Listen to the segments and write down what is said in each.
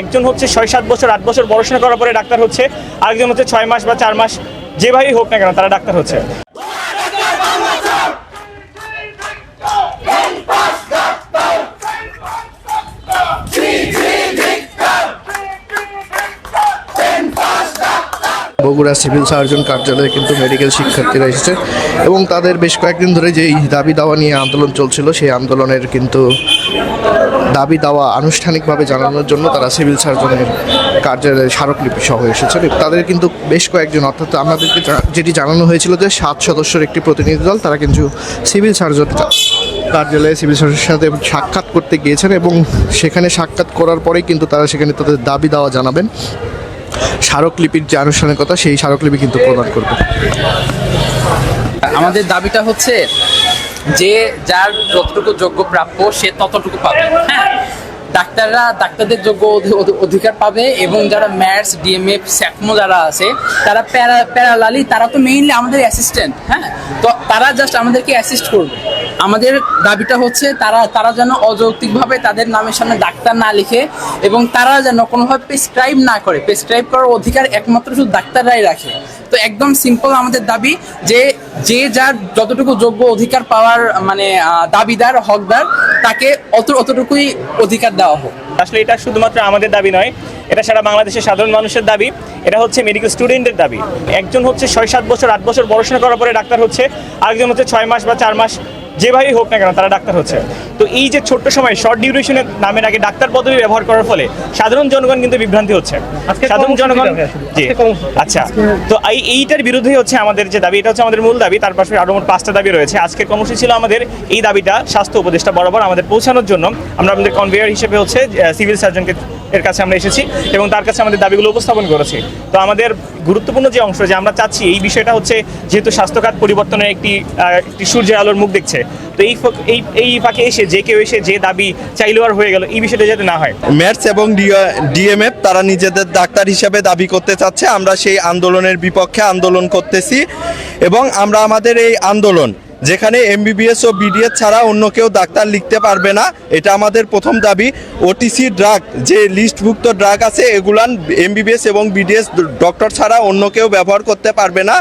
একজন হচ্ছে ছয়, সাত বছর, আট বছর পড়াশোনা করার পরে ডাক্তার হচ্ছে, আরেকজন হচ্ছে ছয় মাস বা চার মাস যেভাবেই হোক না কেন, তারা ডাক্তার হচ্ছে। বগুড়া সিভিল সার্জন কার্যালয়ে কিন্তু মেডিকেল শিক্ষার্থীরা এসেছে এবং তাদের বেশ কয়েকদিন ধরে যেই দাবি দাওয়া নিয়ে আন্দোলন চলছিল, সেই আন্দোলনের কিন্তু দাবি দাওয়া আনুষ্ঠানিকভাবে জানানোর জন্য তারা সিভিল সার্জনের কার্যালয়ে স্মারকলিপি সহ এসেছেন। তাদের কিন্তু বেশ কয়েকজন, অর্থাৎ আমাদেরকে যেটি জানানো হয়েছিল যে সাত সদস্যের একটি প্রতিনিধি দল, তারা কিন্তু সিভিল সার্জন কার্যালয়ে সিভিল সার্জনের সাথে সাক্ষাৎ করতে গিয়েছেন এবং সেখানে সাক্ষাৎ করার পরেই কিন্তু তারা সেখানে তাদের দাবি দাওয়া জানাবেন। স্মারকলিপির যে আনুষ্ঠানিকতা, সেই স্মারকলিপি কিন্তু প্রদান করবে আমাদের দাবিটা হচ্ছে যে যার যতটুকু যোগ্য প্রাপ্য, সে ততটুকু পাবে। হ্যাঁ ডাক্তাররা ডাক্তারদের যোগ্য অধি- অধি- অধিকার পাবে এবং যারা ম্যাথস, ডিএমএফ স্যাকমো যারা আছে, তারা প্যারা প্যারালালি, তারা তো মেইনলি আমাদের অ্যাসিস্ট্যান্ট হ্যাঁ? তো তারা জাস্ট আমাদেরকে অ্যাসিস্ট করবে। আমাদের দাবিটা হচ্ছে তারা তারা যেন অযৌক্তিকভাবে তাদের নামের সামনে ডাক্তার না লিখে এবং তারা যেন কোনোভাবে প্রেসক্রাইব না করে। প্রেসক্রাইব করার অধিকার একমাত্র শুধু ডাক্তাররাই রাখে। তো একদম সিম্পল আমাদের দাবি যে যে যার যতটুকু যোগ্য অধিকার পাওয়ার মানে দাবিদার, হকদার, তাকে অত, অতটুকুই অধিকার দেওয়া হোক। আসলে এটা শুধুমাত্র আমাদের দাবি নয়, এটা সারা বাংলাদেশের সাধারণ মানুষের দাবি, এটা হচ্ছে মেডিকেল স্টুডেন্টের দাবি। একজন হচ্ছে ছয় সাত বছর, আট বছর পড়াশোনা করার পরে ডাক্তার হচ্ছে, আরেকজন হচ্ছে ছয় মাস বা চার মাস যেভাবেই হোক না কেন তারা ডাক্তার হচ্ছে। তো এই যে ছোট্ট সময় শর্ট ডিউরেশনের নামের আগে ডাক্তার পদবি ব্যবহার করার ফলে সাধারণ জনগণ কিন্তু বিভ্রান্তি হচ্ছে। সাধারণ জনগণ জি। আচ্ছা। তো এই এইটার বিরুদ্ধে হচ্ছে আমাদের যে দাবি এটা হচ্ছে আমাদের মূল দাবি। তার পাশে আরও মোট পাঁচটা দাবি রয়েছে। আজকের কর্মসূচি ছিল আমাদের এই দাবিটা স্বাস্থ্য উপদেষ্টা বরাবর আমাদের পৌঁছানোর জন্য। আমরা আমাদের কনভেয়ার হিসেবে হচ্ছে সিভিল সার্জনকে এর কাছে আমরা এসেছি এবং তার কাছে আমাদের দাবিগুলো উপস্থাপন করেছি। তো আমাদের গুরুত্বপূর্ণ যে অংশ যে আমরা চাচ্ছি এই বিষয়টা হচ্ছে যেহেতু স্বাস্থ্যখাত পরিবর্তনের একটি একটি সূর্যের আলোর মুখ দেখছে তো এই এই এই ফাঁকে এসে, যে কেউ এসে যে দাবি চাইলেও আর হয়ে গেল, এই বিষয়টা যাতে না হয়। ম্যাথস এবং ডিএমএফ, তারা নিজেদের ডাক্তার হিসেবে দাবি করতে চাচ্ছে। আমরা সেই আন্দোলনের বিপক্ষে আন্দোলন করতেছি এবং আমরা আমাদের এই আন্দোলন, যেখানে এমবিবিএস ও বিডিএস ছাড়া অন্য কেউ ডাক্তার লিখতে পারবে না, এটা আমাদের প্রথম দাবি। ওটিসি ড্রাগ, যে লিস্টভুক্ত ড্রাগ আছে, এগুলান এমবিবিএস এবং বিডিএস ডক্টর ছাড়া অন্য কেউ ব্যবহার করতে পারবে না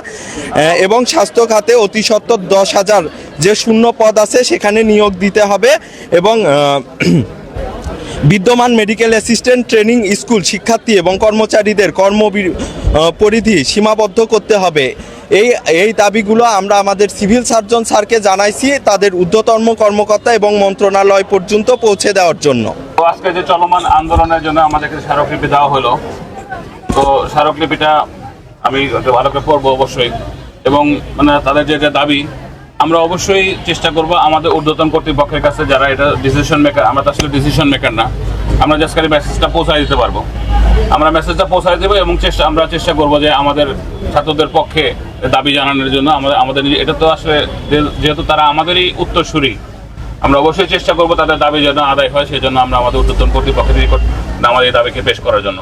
এবং স্বাস্থ্য খাতে অতি সত্তর দশ হাজার যে শূন্য পদ আছে সেখানে নিয়োগ দিতে হবে এবং বিদ্যমান মেডিকেল অ্যাসিস্ট্যান্ট ট্রেনিং স্কুল শিক্ষার্থী এবং কর্মচারীদের কর্ম পরিধি সীমাবদ্ধ করতে হবে। এই এই দাবিগুলো আমরা আমাদের সিভিল সার্জন স্যারকে জানাইছি তাদের ঊর্ধ্বতম কর্মকর্তা এবং মন্ত্রণালয় পর্যন্ত পৌঁছে দেওয়ার জন্য। আজকে যে চলমান আন্দোলনের জন্য আমাদেরকে স্মারকলিপি দেওয়া হলো, তো স্মারকলিপিটা আমি একটু ভালো করে পড়ব অবশ্যই। এবং মানে তাদের যে দাবি আমরা অবশ্যই চেষ্টা করব আমাদের ঊর্ধ্বতন কর্তৃপক্ষের কাছে যারা এটা ডিসিশন মেকার আমরা তো আসলে ডিসিশন মেকার না, আমরা জাস্ট খালি মেসেজটা পৌঁছায় দিতে পারব। আমরা মেসেজটা পৌঁছায় দেবো এবং চেষ্টা, আমরা চেষ্টা করব যে আমাদের ছাত্রদের পক্ষে দাবি জানানোর জন্য আমাদের আমাদের এটা তো আসলে যেহেতু তারা আমাদেরই উত্তরসূরি, আমরা অবশ্যই চেষ্টা করব তাদের দাবি যেন আদায় হয় সেই জন্য আমরা আমাদের ঊর্ধ্বতন কর্তৃপক্ষের নিকট আমাদের এই দাবিকে পেশ করার জন্য।